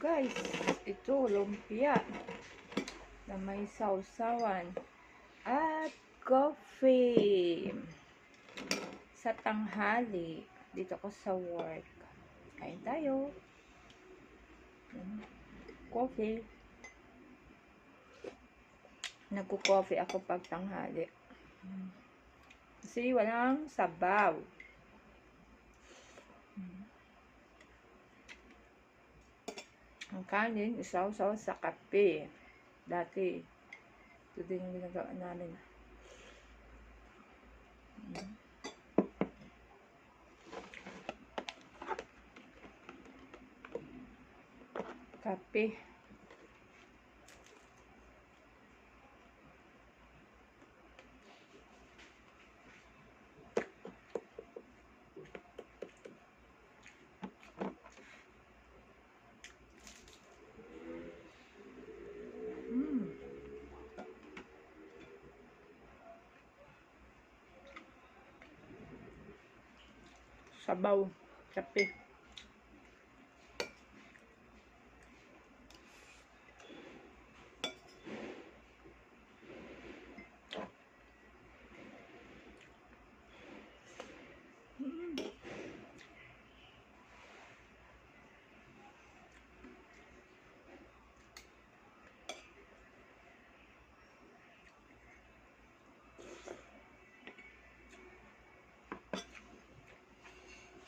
guys, ito lumpia na may sausawan at coffee sa tanghali dito ko sa work. Kain tayo. Coffee. Nagko-coffee ako pag tanghali. Kasi walang sabaw. Ang kanin, isaw-saw sa kape. Dati, ito din yung ginagawa namin. Kape. Sabaw. Kape.